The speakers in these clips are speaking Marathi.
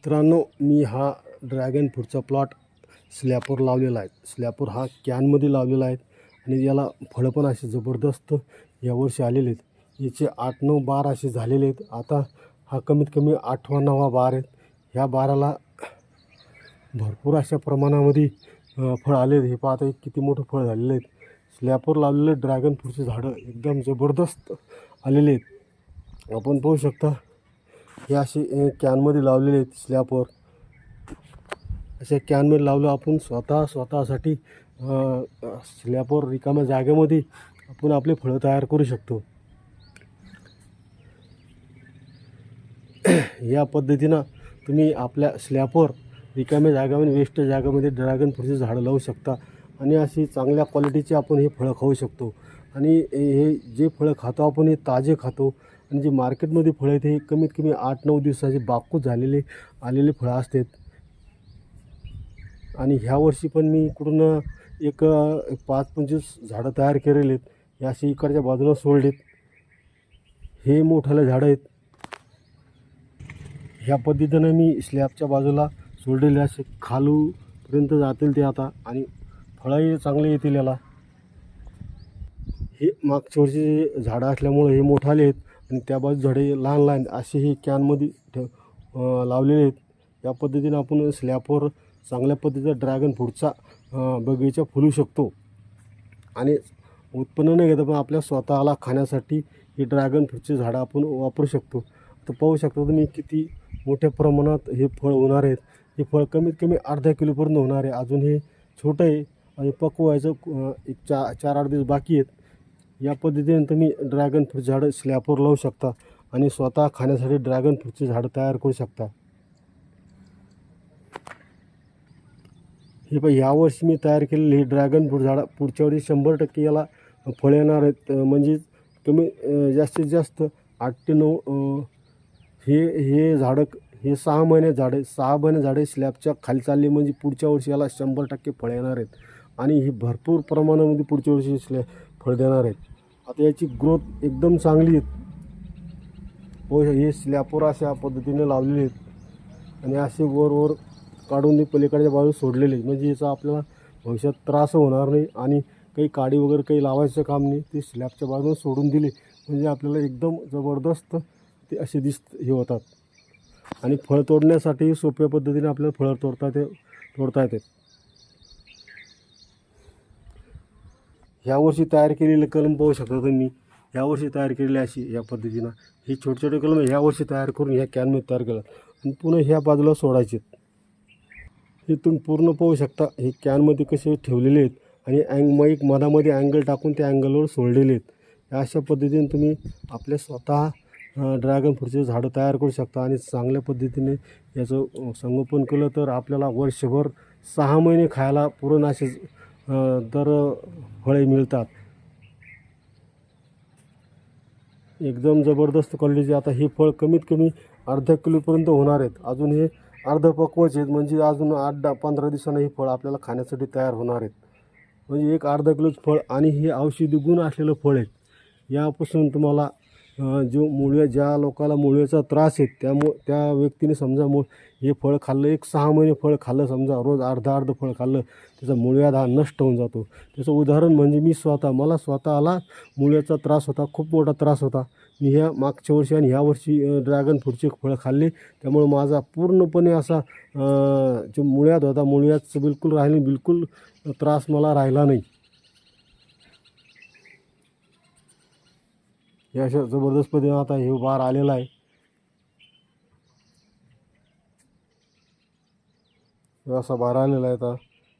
मित्रांनो मी हा ड्रॅगन फ्रूटचा प्लॉट स्लॅपवर लावलेला आहे. स्लॅपवर हा कॅनमध्ये लावलेला आहे आणि याला फळं पण असे जबरदस्त यावर्षी आलेले आहेत. याचे आठ नऊ बार असे झालेले आहेत. आता हा कमीत कमी आठवा नवा बार आहेत ह्या बाराला भरपूर अशा प्रमाणामध्ये फळ आले आहेत. हे पाहता एक किती मोठं फळ झालेलं आहेत. स्लॅपवर लावलेले ड्रॅगन फ्रूटचे झाडं एकदम जबरदस्त आलेले आहेत. आपण पाहू शकता हे असे कॅनमध्ये लावलेले आहेत स्लॅपवर अशा कॅनमध्ये लावलं आपण स्वतः स्वतःसाठी स्लॅपवर रिकाम्या जागेमध्ये आपण आपले फळं तयार करू शकतो. या पद्धतीनं तुम्ही आपल्या स्लॅपवर रिकाम्या जागामध्ये वेस्ट जागामध्ये ड्रॅगन फ्रूटची झाडं लावू शकता आणि अशी चांगल्या क्वालिटीची आपण हे फळं खाऊ शकतो. आणि हे जे फळं खातो आपण हे ताजे खातो. आणि जे मार्केटमध्ये फळं आहेत हे कमीत कमी आठ नऊ दिवसाचे बाकूच झालेले आलेले फळं असतात. आणि ह्या वर्षी पण मी इकडून एक पाच पंचवीस झाडं तयार केलेले आहेत. हे अशी इकडच्या बाजूला सोडलेत हे मोठाले झाडं आहेत. ह्या पद्धतीनं मी स्लॅबच्या बाजूला सोडलेले असे खालूपर्यंत जातील ते आता. आणि फळंही चांगले येतील याला. हे मागच्या वर्षी झाडं असल्यामुळे हे मोठाले आहेत. आणि त्या बाजू झाडे लहान लहान असे हे कॅनमध्ये ठेव लावलेले आहेत. या पद्धतीने आपण स्लॅबवर चांगल्या पद्धतीचा ड्रॅगन फ्रूटचा बगीचा फुलू शकतो. आणि उत्पन्न नाही घेता पण आपल्या स्वतःला खाण्यासाठी ही ड्रॅगन फ्रूटची झाडं आपण वापरू शकतो. तर पाहू शकता तुम्ही किती मोठ्या प्रमाणात हे फळ होणार आहेत. हे फळ कमीत कमी अर्धा किलोपर्यंत होणार आहे. अजून हे छोटं आहे आणि पकवायचं एक चा चार आठ दिवस बाकी आहेत. या पद्धतीने तुम्ही ड्रॅगन फ्रूट झाडं स्लॅपवर लावू शकता आणि स्वतः खाण्यासाठी ड्रॅगन फ्रूटची झाडं तयार करू शकता. हे पण यावर्षी मी तयार केलेली ही ड्रॅगन फ्रूट झाडं पुढच्या वर्षी शंभर टक्के याला फळ येणार आहेत. म्हणजे तुम्ही जास्तीत जास्त आठ ते नऊ हे हे झाडं हे सहा महिने झाडे सहा महिने झाडे स्लॅबच्या खाली चालली म्हणजे पुढच्या वर्षी याला शंभर टक्के फळ येणार आहेत. आणि ही भरपूर प्रमाणामध्ये पुढच्या वर्षी स्लॅ फळ देणार आहेत. आता याची ग्रोथ एकदम चांगली आहेत. हो हे स्लॅपवर अशा पद्धतीने लावलेले आहेत. आणि असे वर वर काढून ते पलीकडच्या बाजूला सोडलेले आहेत. म्हणजे याचा आपल्याला भविष्यात त्रास होणार नाही आणि काही काडी वगैरे काही लावायचं काम नाही. ते स्लॅबच्या बाजूने सोडून दिले. म्हणजे आपल्याला एकदम जबरदस्त ते असे दिस हे होतात. आणि फळ तोडण्यासाठी सोप्या पद्धतीने आपल्याला फळं तोडता ते तोडता येतात. ह्यावर्षी तयार केलेले कलम पाहू शकता तुम्ही. यावर्षी तयार केलेले अशी या पद्धतीनं हे छोटे छोटे कलम ह्यावर्षी तयार करून ह्या कॅनमध्ये तयार केलं. आणि पुन्हा ह्या बाजूला सोडायचे हे तुम्ही पूर्ण पाहू शकता. हे कॅनमध्ये कसे ठेवलेले आहेत. आणि अँग मग एक मधामध्ये अँगल टाकून त्या अँगलवर सोडलेले आहेत. या अशा पद्धतीने तुम्ही आपल्या स्वतः ड्रॅगन फ्रूटचे झाडं तयार करू शकता. आणि चांगल्या पद्धतीने याचं संगोपन केलं तर आपल्याला वर्षभर सहा महिने खायला पुरण असे दर फळे मिळतात. एकदम जबरदस्त क्वालिटीचे आता हे फळ कमीत कमी अर्धा किलोपर्यंत होणार आहेत. अजून हे अर्ध पक्वच आहेत. म्हणजे अजून आठ दहा पंधरा दिवसांना हे फळ आपल्याला खाण्यासाठी तयार होणार आहेत. म्हणजे एक अर्धा किलोच फळ आणि हे औषधी गुण असलेलं फळ आहे यापासून तुम्हाला जो मुळव्या ज्या लोकाला मुळव्याचा त्रास आहे त्यामु त्या व्यक्तीने समजा मु हे फळ खाल्लं एक सहा महिने फळ खाल्लं समजा रोज अर्धा अर्ध फळ खाल्लं त्याचा मुळव्याध हा नष्ट होऊन जातो. त्याचं उदाहरण म्हणजे मी स्वतः मला स्वतःला मुळव्याचा त्रास होता खूप मोठा त्रास होता. मी ह्या मागच्या वर्षी आणि ह्या वर्षी ड्रॅगन फ्रूटचे फळं खाल्ले. त्यामुळे माझा पूर्णपणे असा जो मुळ्यात होता मुळव्याचं बिलकुल राहिले बिलकुल त्रास मला राहिला नाही. या अशा जबरदस्त पद्धतीनं आता हे बार आलेला आहे. असा बार आलेला आहे आता.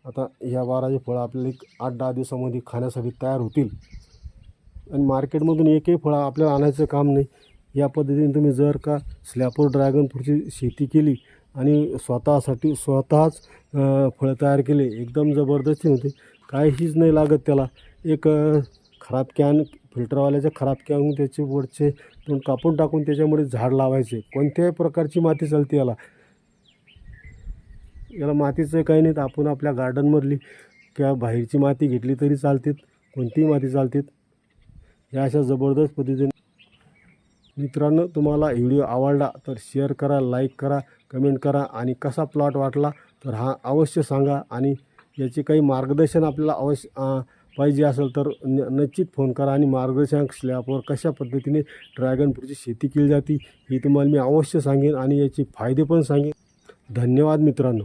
आता ह्या बाराचे फळं आपल्याला एक आठ दहा दिवसामध्ये खाण्यासाठी तयार होतील. आणि मार्केटमधून एकही फळं आपल्याला आणायचं काम नाही. या पद्धतीने तुम्ही जर का स्लॅपर ड्रॅगन फ्रूटची शेती केली आणि स्वतःसाठी स्वतःच फळं तयार केले एकदम जबरदस्ती होते. काहीच नाही लागत त्याला. एक खराब कॅन फिल्टरवाल्याचे खराब करून त्याचे वरचे तोंड कापून टाकून त्याच्यामुळे झाड लावायचे. कोणत्याही प्रकारची माती चालते याला. याला मातीचं काही नाही. तर आपण आपल्या गार्डनमधली किंवा बाहेरची माती घेतली तरी चालते. कोणतीही माती चालते. या अशा जबरदस्त पद्धतीने मित्रांनो तुम्हाला व्हिडिओ आवडला तर शेअर करा लाईक करा कमेंट करा आणि कसा प्लॉट वाटला तर हा अवश्य सांगा आणि याचे काही मार्गदर्शन आपल्याला अवश्य पाहिजे असेल तर न निश्चित फोन करा आणि मार्गदर्शन स्लॅबवर कशा पद्धतीने ड्रॅगन फ्रूटची शेती केली जाते हे तुम्हाला मी अवश्य सांगेन आणि याचे फायदे पण सांगेन. धन्यवाद मित्रांनो.